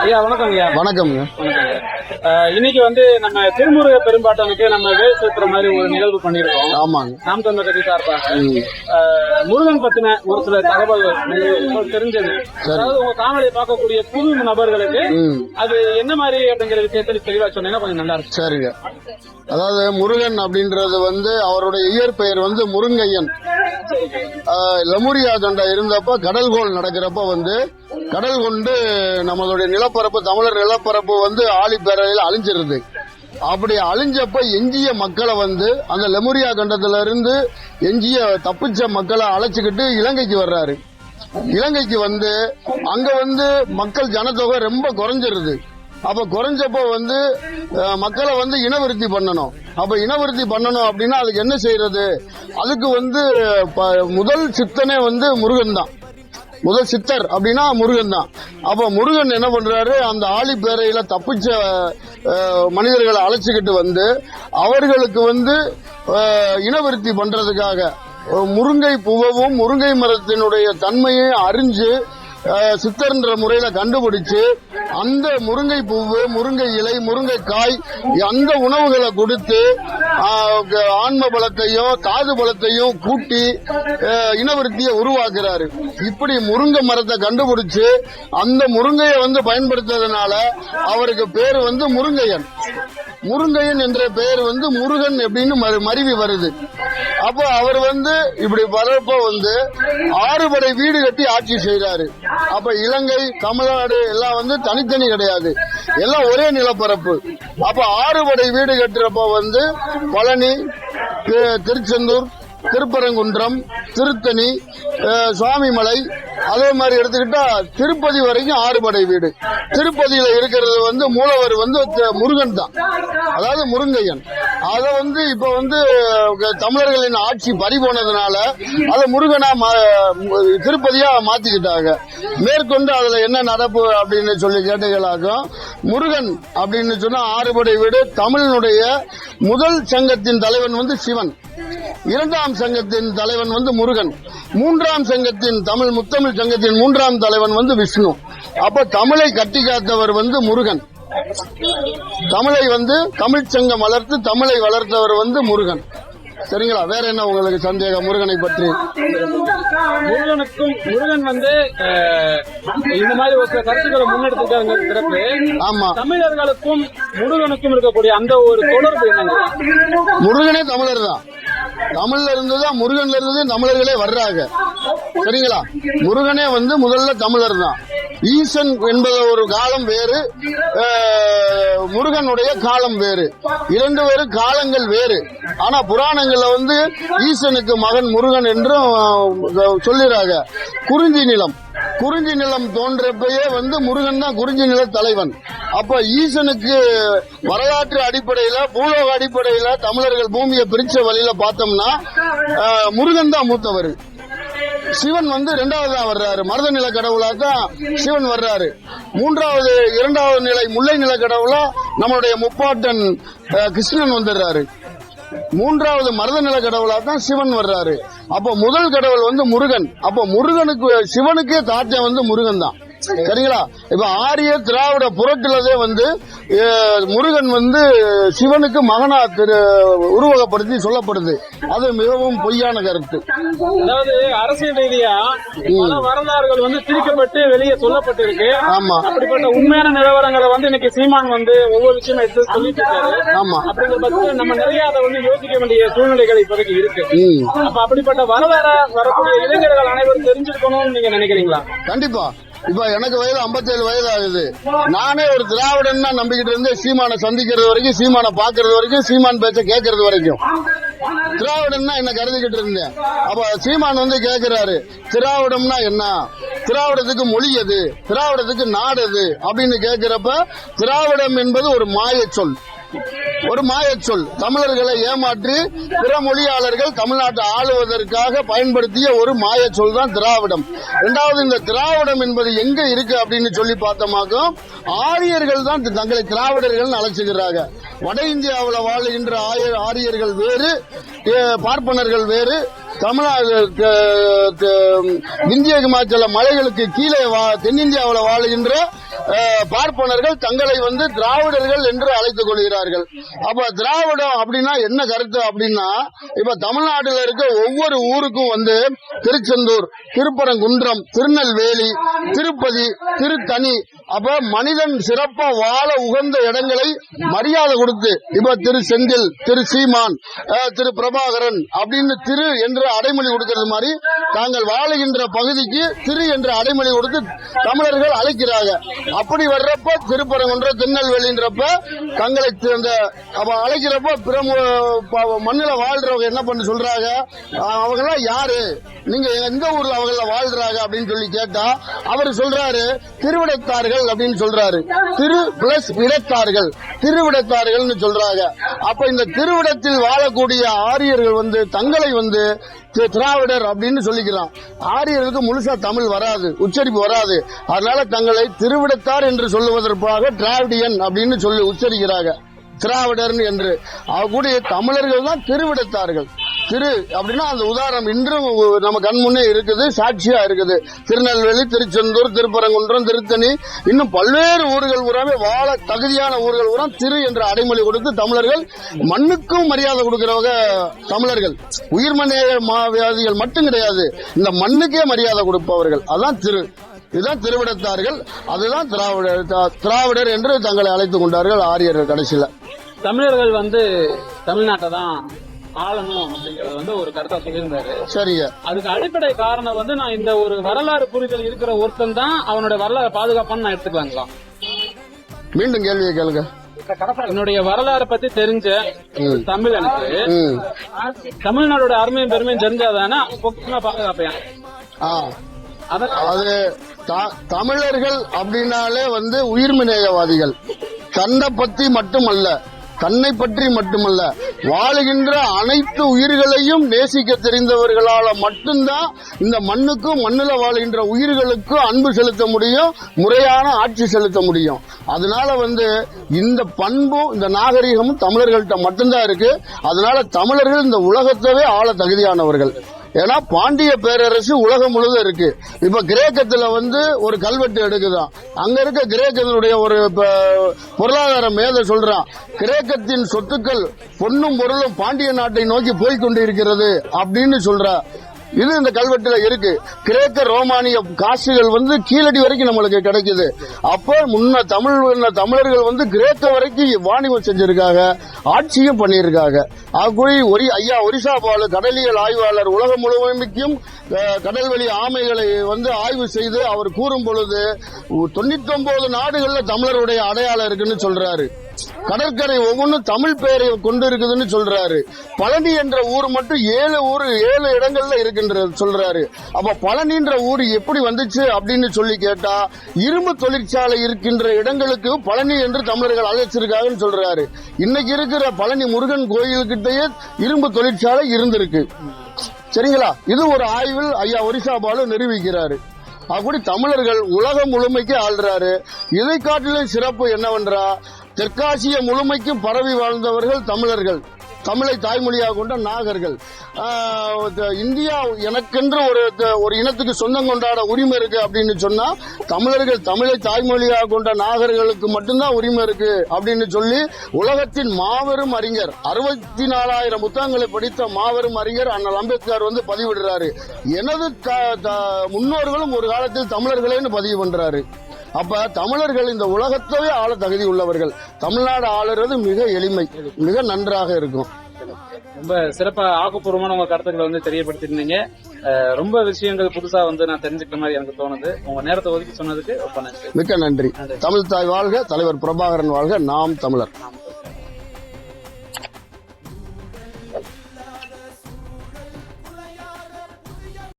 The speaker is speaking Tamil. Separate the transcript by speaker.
Speaker 1: ஐயா வணக்கம் ஐயா
Speaker 2: வணக்கம்ங்க.
Speaker 1: அஹ், இன்னைக்கு வந்து நம்ம திருமுருக பெரும்பாட்டனுக்கு நம்ம வேல் சேர்த்துற மாதிரி ஒரு நிகழ்வு பண்ணிருக்கோம்
Speaker 2: ஆமாங்க.
Speaker 1: நாம் தமிழர் கட்சி. அஹ், முருகன் பத்தின ஒரு சில தகவல்கள் தெரிஞ்சது. அதாவது உங்க காணொலியை பார்க்கக்கூடிய புது நபர்களுக்கு அது என்ன மாதிரி அப்படிங்கிற விஷயத்தை தெளிவா சொன்னீங்கன்னா கொஞ்சம் நல்லா இருக்கும்.
Speaker 2: சரிங்க. அதாவது முருகன் அப்படின்றது வந்து அவருடைய இயற்பெயர் வந்து முருங்கையன். லெமுரியா தண்டை இருந்தப்ப கடல்கோள் நடக்கிறப்ப வந்து கடல் கொண்டு நம்மளுடைய நிலப்பரப்பு தமிழர் நிலப்பரப்பு வந்து ஆழிப்பேரலையில் அழிஞ்சிருது. அப்படி அழிஞ்சப்ப எஞ்சிய மக்களை வந்து அந்த லெமுரியா கண்டத்துல இருந்து எஞ்சிய தப்பிச்ச மக்களை அழைச்சிக்கிட்டு இலங்கைக்கு வர்றாரு. இலங்கைக்கு வந்து அங்க வந்து மக்கள் ஜனத்தொகை ரொம்ப குறைஞ்சிருது. அப்ப குறைஞ்சப்போ வந்து மக்களை வந்து இனவிருத்தி பண்ணணும். அப்ப இனவிருத்தி பண்ணணும் அப்படின்னா அதுக்கு என்ன செய்யறது? அதுக்கு வந்து ப- முதல் சித்தனே வந்து முருகன் தான் முதல் சித்தர் அப்படின்னா முருகன் தான். அப்ப முருகன் என்ன பண்றாரு? அந்த ஆழிப்பேரையில தப்பிச்ச மனிதர்களை அழைச்சிக்கிட்டு வந்து அவர்களுக்கு வந்து அஹ், இனவிருத்தி பண்றதுக்காக முருங்கை புகவும் முருங்கை மரத்தினுடைய தன்மையை அறிஞ்சு சித்தர்ன்ற முறையில கண்டுபிடிச்சு அந்த முருங்கை பூவு முருங்கை இலை முருங்கை காய் அந்த உணவுகளை கொடுத்து ஆன்ம பலத்தையும் காது பலத்தையும் கூட்டி இனவிருத்தியை உருவாக்குறாரு. இப்படி முருங்கை மரத்தை கண்டுபிடிச்சு அந்த முருங்கையை வந்து பயன்படுத்துறதுனால அவருக்கு பேர் வந்து முருங்கையன். முருங்கையன் என்ற பெயர் வந்து முருகன் எப்படின்னு மருவி வருது. அப்போ அவர் வந்து இப்படி வரப்போ வந்து ஆறுபடை வீடு கட்டி ஆட்சி செய்யறாரு அப்ப இலங்கை தமிழ்நாடு எல்லாம் வந்து தனித்தனி கிடையாது. எல்லாம் ஒரே நிலப்பரப்பு. அப்ப ஆறுபடை வீடு கட்டுறப்ப வந்து பழனி திருச்செந்தூர் திருப்பரங்குன்றம் திருத்தணி சுவாமிமலை அதே மாதிரி எடுத்துக்கிட்டா திருப்பதி வரைக்கும் ஆறுபடை வீடு. திருப்பதியில இருக்கிறது வந்து மூலவர் வந்து முருகன் தான். அதாவது முருங்கையன். அதை வந்து இப்ப வந்து தமிழர்களின் ஆட்சி பறி போனதுனால அதை முருகனா மா- திருப்பதியா மாத்திக்கிட்டாங்க. மேற்கொண்டு அதுல என்ன நடப்பு அப்படின்னு சொல்லி கேட்டீங்களாக்கும் முருகன் அப்படின்னு சொன்னா ஆறுபடை வீடு தமிழினுடைய முதல் சங்கத்தின் தலைவன் வந்து சிவன். இரண்டாம் சங்கத்தின் தலைவன் வந்து முருகன். மூன்றாம் சங்கத்தின் தமிழ் முத்தமிழ் சங்கத்தின் மூன்றாம் தலைவன் வந்து விஷ்ணு. அப்ப தமிழை கட்டி காத்தவர் வந்து முருகன். தமிழை வந்து தமிழ்ச் சங்கம் வளர்த்து தமிழை வளர்த்தவர் வந்து முருகன். சரிங்களா? வேற என்ன உங்களுக்கு சந்தேகம் முருகனை பற்றி?
Speaker 1: முருகனுக்கும் முருகன் வந்து இந்த மாதிரி ஒரு சில கருத்துக்களை முன்னெடுத்துக்காங்க சிறப்பு.
Speaker 2: ஆமா.
Speaker 1: தமிழர்களுக்கும் முருகனுக்கும் இருக்கக்கூடிய அந்த ஒரு தொடர்பு என்னங்க?
Speaker 2: முருகனே தமிழர் தான் தமிழ்ல இருந்துதான் முருகன்ல இருந்து தமிழர்களே வர்றாங்க. சரிங்களா முருகனே வந்து முதல்ல தமிழர் தான். ஈசன் என்பது ஒரு காலம் வேறு முருகனுடைய காலம் வேறு. இரண்டு வேறு காலங்கள் வேறு. ஆனா புராணங்கள்ல வந்து ஈசனுக்கு மகன் முருகன் என்றும் சொல்லிடுறாங்க சொல்லிறாங்க. குறிஞ்சி நிலம். குறிஞ்சி நிலம் தோன்றப்பயே வந்து முருகன் தான் குறிஞ்சி நில தலைவன். அப்ப ஈசனுக்கு வரலாற்று அடிப்படையில பூலோக அடிப்படையில தமிழர்கள் பூமியை பிரிச்ச வழியில பார்த்தோம்னா முருகன் தான் மூத்தவர். சிவன் வந்து இரண்டாவதா வர்றாரு. மருத நில கடவுளா தான் சிவன் வர்றாரு. மூன்றாவது இரண்டாவது நிலை முல்லை நில கடவுளா நம்மளுடைய முப்பாட்டன் கிருஷ்ணன் வந்துடுறாரு. மூன்றாவது மருத நில கடவுளா தான் சிவன் வர்றாரு. அப்ப முதல் கடவுள் வந்து முருகன். அப்ப முருகனுக்கு சிவனுக்கே தாத்தியம் வந்து முருகன் தான். சரிங்களா? இப்ப ஆரிய திராவிட புறத்திலதே வந்து முருகன் வந்து சிவனுக்கு மகனா உருவகப்படுத்தி சொல்லப்படுது. அது மிகவும் பொய்யான கருத்து.
Speaker 1: அதாவது அரசியல் ரீதியா வரலாறுகள் வந்து திரிக்கப்பட்டு வெளியே சொல்லப்பட்டிருக்கு.
Speaker 2: ஆமா.
Speaker 1: அப்படிப்பட்ட உண்மையான நிலவரங்களை வந்து இன்னைக்கு சீமான் வந்து ஒவ்வொரு விஷயமும் எடுத்து சொல்லிட்டு இருக்காரு
Speaker 2: ஆமா.
Speaker 1: அப்படிங்கிற பட்சத்தில் நம்ம நிறைய அதை வந்து யோசிக்க வேண்டிய சூழ்நிலைகள் இப்போதைக்கு இருக்கு. அப்ப அப்படிப்பட்ட வரலாற வரக்கூடிய இளைஞர்கள் அனைவரும் தெரிஞ்சிருக்கணும்னு நீங்க நினைக்கிறீங்களா?
Speaker 2: கண்டிப்பா. இப்ப எனக்கு வயது 57 வயது ஆகுது நானே ஒரு திராவிடன் தான் நம்பிக்கிட்டு இருந்து சீமானை சந்திக்கிறது வரைக்கும் சீமானை பாக்குறது வரைக்கும் சீமான் பேச்ச கேட்கறது வரைக்கும். திராவிடன்னா என்ன கருதிக்கிட்டு இருந்தேன். அப்ப சீமான் வந்து கேக்குறாரு திராவிடம்னா என்ன? திராவிடத்துக்கு மொழி எது? திராவிடத்துக்கு நாடு எது? அப்படின்னு கேக்குறப்ப திராவிடம் என்பது ஒரு மாய சொல். ஒரு மாயச்சொல் தமிழர்களை ஏமாற்றி பிற மொழியாளர்கள் தமிழ்நாட்டை ஆளுவதற்காக பயன்படுத்திய ஒரு மாயச்சொல் தான் திராவிடம். இரண்டாவது இந்த திராவிடம் என்பது எங்க இருக்கு அப்படின்னு சொல்லி பார்த்தோமாக்கும் ஆரியர்கள் தான் தங்களை திராவிடர்கள் அழைச்சுக்கிறாங்க. வட இந்தியாவில் வாழுகின்ற ஆரியர்கள் வேறு பார்ப்பனர்கள் வேறு தமிழ்நாடு த- இந்திய இமாச்சல மலைகளுக்கு கீழே வா- தென்னிந்தியாவில் வாழுகின்ற பார்ப்பனர்கள் தங்களை வந்து திராவிடர்கள் என்று அழைத்துக் கொள்கிறார்கள். அப்ப திராவிடம் அப்படின்னா என்ன கருத்து அப்படின்னா இப்ப தமிழ்நாட்டில் இருக்க ஒவ்வொரு ஊருக்கும் வந்து திருச்செந்தூர் திருப்பரங்குன்றம் திருநெல்வேலி திருப்பதி திருத்தனி அப்ப மனிதன் சிறப்பா வாழ உகந்த இடங்களை மரியாதை கொடுத்து இப்ப திரு செந்தில் திரு சீமான் திரு பிரபாகரன் அப்படின்னு திரு என்று அடைமொழி கொடுக்கிறது மாதிரி தாங்கள் வாழுகின்ற பகுதிக்கு திரு என்று அடைமொழி கொடுத்து தமிழர்கள் அழைக்கிறாங்க. அப்படி வர்றப்ப திருப்பரங்குன்ற திருநெல்வேலின்றப்ப தங்களை அந்த அப்ப அழைக்கிறப்ப பிற மண்ணில் வாழ்றவங்க என்ன பண்ண சொல்றாங்க? அவங்களாம் யாரு? நீங்க எந்த ஊர்ல அவங்கள வாழ்றாங்க அப்படின்னு சொல்லி கேட்டா அவர் சொல்றாரு திருவிடத்தார்கள் அப்படின்னு சொல்றாரு. திரு பிளஸ் விடத்தார்கள் திருவிடத்தார்கள்னு சொல்றாங்க. அப்ப இந்த திருவிடத்தில் வாழக்கூடிய ஆரியர்கள் வந்து தங்களை வந்து திராவிடர் அப்படின்னு சொல்லிக்கிறான் ஆரியர்களுக்கு முழுசா தமிழ் வராது உச்சரிப்பு வராது. அதனால தங்களை திருவிடத்தார் என்று சொல்லுவதற்காக திராவிடியன் அப்படின்னு சொல்லி உச்சரிக்கிறாங்க. திராவிடர் என்று. அவருடைய தமிழர்கள் தான் திருவிடத்தார்கள். திரு அப்படின்னா அந்த உதாரணம் இன்றும் நம்ம கண் முன்னே இருக்குது சாட்சியா இருக்குது. திருநெல்வேலி திருச்செந்தூர் திருப்பரங்குன்றம் திருத்தணி இன்னும் பல்வேறு ஊர்கள் ஊராமே வாழ தகுதியான ஊர்கள் உரம் திரு என்ற அடைமொழி கொடுத்து தமிழர்கள் மண்ணுக்கும் மரியாதை கொடுக்கிறவங்க தமிழர்கள். உயிர்மநேய மாவியாதிகள் மட்டும் கிடையாது இந்த மண்ணுக்கே மரியாதை கொடுப்பவர்கள். அதான் திரு. இதுதான் திருவிடத்தார்கள் அதுதான் திராவிடர் திராவிடர் என்று தங்களை அழைத்துக் கொண்டார்கள் ஆரியர்கள் கடைசியில.
Speaker 1: தமிழர்கள் வந்து தமிழ்நாட்டை தான் ஆளணும் அப்படிங்கறது வந்து ஒரு கருத்தா சொல்லியிருந்தாரு.
Speaker 2: சரிங்க.
Speaker 1: அதுக்கு அடிப்படை காரணம் வந்து நான் இந்த ஒரு வரலாறு புரிதல் இருக்கிற ஒருத்தன் தான் அவனோட வரலாறு பாதுகாப்பான்னு நான் எடுத்துக்கலாங்களா
Speaker 2: மீண்டும் கேள்வியை கேளுங்க.
Speaker 1: என்னுடைய வரலாறு பத்தி தெரிஞ்ச
Speaker 2: ம்.
Speaker 1: தமிழனுக்கு
Speaker 2: ம்.
Speaker 1: தமிழ்நாடோட அருமையும் பெருமையும் தெரிஞ்சாதானே? பாதுகாப்பேன்
Speaker 2: ஆ.
Speaker 1: அத
Speaker 2: தமிழர்கள் அப்படின்னாலே வந்து உயிர்மினேயவாதிகள் தன்னை பத்தி மட்டுமல்ல தன்னை பற்றி மட்டுமல்ல வாழுகின்ற அனைத்து உயிர்களையும் நேசிக்க தெரிந்தவர்களால மட்டும்தான் இந்த மண்ணுக்கும் மண்ணில் வாழுகின்ற உயிர்களுக்கும் அன்பு செலுத்த முடியும் முறையான ஆட்சி செலுத்த முடியும். அதனால வந்து இந்த பண்பும் இந்த நாகரிகமும் தமிழர்கள்ட்ட மட்டும்தான் இருக்கு. அதனால தமிழர்கள் இந்த உலகத்தவே ஆள தகுதியானவர்கள். ஏன்னா பாண்டிய பேரரசு உலகம் முழுவதும் இருக்கு. இப்ப கிரேக்கத்துல வந்து ஒரு கல்வெட்டு எடுக்குதான். அங்க இருக்க கிரேக்கத்தினுடைய ஒரு பொருளாதார மேத சொல்றான் கிரேக்கத்தின் சொத்துக்கள் பொன்னும் பொருளும் பாண்டிய நாட்டை நோக்கி போய்கொண்டு இருக்கிறது அப்படின்னு சொல்ற. இது இந்த கல்வெட்டுல இருக்கு. கிரேக்க ரோமானிய காசுகள் வந்து கீழடி வரைக்கும் நம்மளுக்கு கிடைக்குது. அப்ப முன்ன தமிழ் தமிழர்கள் வந்து கிரேக்க வரைக்கும் வாணிபம் செஞ்சிருக்காங்க. ஆட்சியும் பண்ணியிருக்காங்க. அப்படி ஒரி ஐயா ஒரிசா பாலு கடலியல் ஆய்வாளர் உலகம் முழுமைக்கும் கடல்வெளி ஆமைகளை வந்து ஆய்வு செய்து அவர் கூறும் பொழுது தொண்ணூத்தி ஒன்பது நாடுகள்ல தமிழருடைய அடையாளம் இருக்குன்னு சொல்றாரு. கடற்கரை ஒவ்வொன்றும் தமிழ் பெயரை கொண்டு இருக்குதுன்னு சொல்றாரு. பழனி என்ற ஊர் மட்டும் ஏழு ஊர் ஏழு இடங்கள்ல இருக்குன்ற சொல்றாரு. அப்ப பழனின்ற ஊர் எப்படி வந்துச்சு அப்படின்னு சொல்லி கேட்டா இரும்பு தொழிற்சாலை இருக்கின்ற இடங்களுக்கு பழனி என்று தமிழர்கள் அழைச்சிருக்காங்கன்னு சொல்றாரு. இன்னைக்கு இருக்கிற பழனி முருகன் கோயில்கிட்டயே இரும்பு தொழிற்சாலை இருந்திருக்கு. சரிங்களா? இது ஒரு ஆய்வில் ஐயா ஒரிசா பாலு நிரூபிக்கிறாரு. அப்படி தமிழர்கள் உலகம் முழுமைக்கு ஆள்றாரு. இதை காட்டிலும் சிறப்பு என்னவென்றா தெற்காசிய முழுமைக்கும் பரவி வாழ்ந்தவர்கள் தமிழர்கள். தமிழை தாய்மொழியாக கொண்ட நாகர்கள். இந்தியா எனக்கென்று ஒரு ஒரு இனத்துக்கு சொந்தம் கொண்டாட உரிமை இருக்கு அப்படின்னு சொன்னா தமிழர்கள் தமிழை தாய்மொழியாக கொண்ட நாகர்களுக்கு மட்டும்தான் உரிமை இருக்கு அப்படின்னு சொல்லி உலகத்தின் மாபெரும் அறிஞர் அறுபத்தி நாலாயிரம் புத்தகங்களை படித்த மாபெரும் அறிஞர் அண்ணல் அம்பேத்கர் வந்து பதிவிடுறாரு. எனது த- த- முன்னோர்களும் ஒரு காலத்தில் தமிழர்களேன்னு பதிவு பண்றாரு. அப்ப தமிழர்கள் இந்த உலகத்தவே ஆள தகுதி உள்ளவர்கள். தமிழ்நாடு ஆளுறது மிக எளிமை மிக நன்றாக இருக்கும்.
Speaker 1: ரொம்ப சிறப்பா ஆக்கப்பூர்வமான உங்க கருத்துக்களை வந்து தெரியப்படுத்திருந்தீங்க ரொம்ப விஷயங்கள் புதுசா வந்து நான் தெரிஞ்சுக்கிற மாதிரி எனக்கு தோணுது. உங்க நேரத்தை ஒதுக்கி சொன்னதுக்கு ரொம்ப நன்றி.
Speaker 2: மிக்க நன்றி. தமிழ் தாய் வாழ்க தலைவர் பிரபாகரன் வாழ்க நாம் தமிழர்.